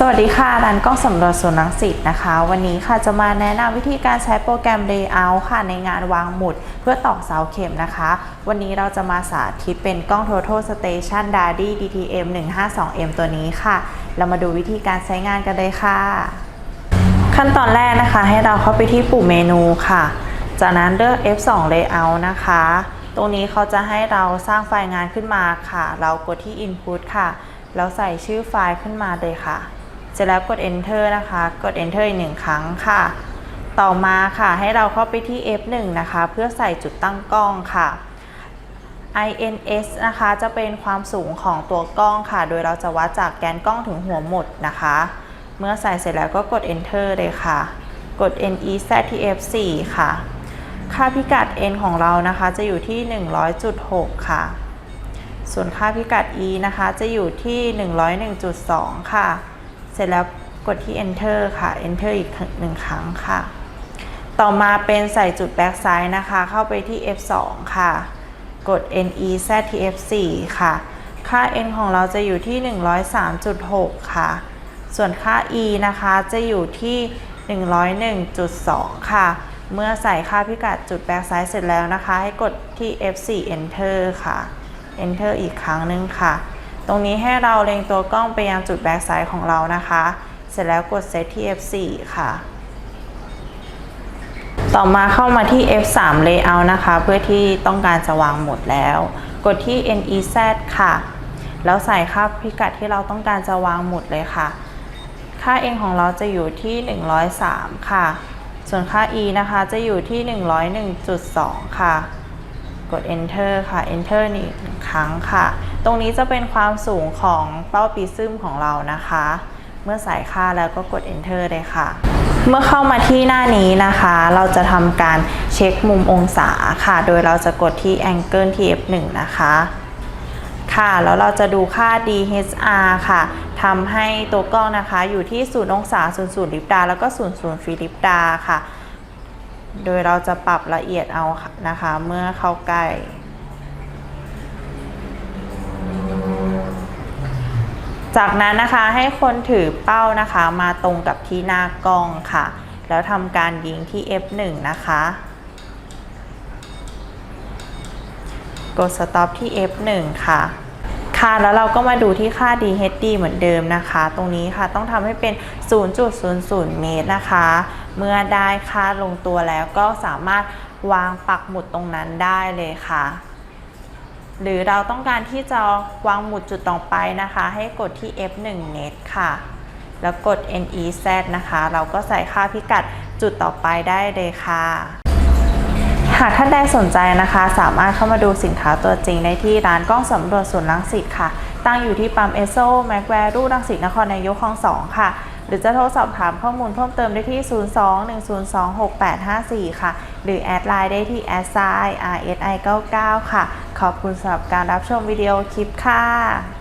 สวัสดีค่ะร้านกล้องสำรวจสวนรังสิตนะคะ วันนี้ค่ะจะมาแนะนำวิธีการใช้โปรแกรม Layout ค่ะในงานวางหมุด เพื่อตอกเสาเข็มนะคะ วันนี้เราจะมาสาธิตเป็นกล้อง Total Station Dardy DTM 152M ตัวนี้ค่ะ เรามาดูวิธีการใช้งานกันเลยค่ะ ขั้นตอนแรกนะคะ ให้เราเข้าไปที่ปุ่มเมนูค่ะ จากนั้นเลือก F2 Layout นะคะ ตรงนี้เขาจะให้เราสร้างไฟล์งานขึ้นมาค่ะ เรากดที่ Input ค่ะ แล้วใส่ชื่อไฟล์ขึ้นมาเลยค่ะ สร็จแล้วกด Enter นะคะ กด Enter อีกหนึ่งครั้งค่ะ ต่อมาค่ะให้เราเข้าไปที่ F1 นะคะ เพื่อใส่จุดตั้งกล้องค่ะ INS นะคะจะเป็นความสูงของตัวกล้องค่ะ โดยเราจะวัดจากแกนกล้องถึงหัวหมดนะคะ เมื่อใส่เสร็จแล้วก็กด Enter เลยค่ะ กด NEZ ที่ F4 ค่ะ ค่าพิกัด N ของเรานะคะจะอยู่ที่ 100.6 ค่ะ ส่วนค่าพิกัด E นะคะจะอยู่ที่ 101.2 ค่ะ สร็จแล้วกดที่ Enter ค่ะ Enter อีกหนึ่งครั้งค่ะ ต่อมาเป็นใส่จุด back side นะคะ เข้าไปที่ F2 ค่ะ กด NEZ ที่ F4 ค่ะ ค่า N ของเราจะอยู่ที่ 103.6 ค่ะ ส่วนค่า E นะคะจะอยู่ที่ 101.2 ค่ะ เมื่อใส่ค่าพิกัดจุด back side เสร็จแล้วนะคะ ให้กดที่ F4 Enter ค่ะ Enter อีกครั้งหนึ่งค่ะ ตรงนี้ให้เราเล็งตัวกล้องไปยังจุด back side ของเรานะคะ เสร็จแล้วกด set ที่ F4 ค่ะ ต่อมาเข้ามาที่ F3 Layout นะคะ เพื่อที่ต้องการจะวางหมดแล้ว กดที่ NEZ ค่ะ แล้วใส่ค่าพิกัดที่เราต้องการจะวางหมุดเลยค่ะ ค่า n ของเราจะอยู่ที่ 103 ค่ะ ส่วนค่า e นะคะจะอยู่ที่ 101.2 ค่ะ กด enter ค่ะ enter อีกหนึ่งครั้งค่ะ ตรงนี้จะเป็นความสูงของเป้าปีซึมของเรานะคะ เมื่อใส่ค่าแล้วก็กด enter เลยค่ะ เมื่อเข้ามาที่หน้านี้นะคะ เราจะทำการเช็คมุมองศาค่ะ โดยเราจะกดที่ angle ที่ f1 นะคะค่ะแล้วเราจะดูค่า DHR ค่ะทำให้ตัวกล้องนะคะอยู่ที่ 0 องศา 0 0 ลิปดา แล้วก็ 0 0ฟิลิปดาค่ะ โดยเราจะปรับละเอียดเอานะคะ เมื่อเข้าใกล้ จากนั้นนะคะให้คนถือเป้านะคะมาตรงกับที่หน้ากล้องค่ะ แล้วทำการยิงที่ F1 นะคะ กด stop ที่ F1 ค่ะ ค่ะแล้วเราก็มาดูที่ค่า DHD เหมือนเดิมนะคะ ตรงนี้ค่ะต้องทำให้เป็น 0.00 เมตรนะคะ เมื่อได้ค่าลงตัวแล้วก็สามารถวางปักหมุดตรงนั้นได้เลยค่ะ หรือเราต้องการที่จะวางหมุดจุดต่อไปนะคะ ให้กดที่ F1 net ค่ะ แล้วกด NEZ นะคะ เราก็ใส่ค่าพิกัดจุดต่อไปได้เลยค่ะ หากท่านใดสนใจนะคะ สามารถเข้ามาดูสินค้าตัวจริงได้ที่ร้านกล้องสำรวจสวนรังสิตค่ะ ตั้งอยู่ที่ปั๊มเอสโซแมกแวรูรังสิตนครนายกคลอง2ค่ะ หรือจะโทรสอบถามข้อมูลเพิ่มเติมได้ที่ 02-102-6854 ค่ะ หรือแอดไลน์ได้ที่ asi RSI 99ค่ะ ขอบคุณสำหรับการรับชมวิดีโอคลิปค่ะ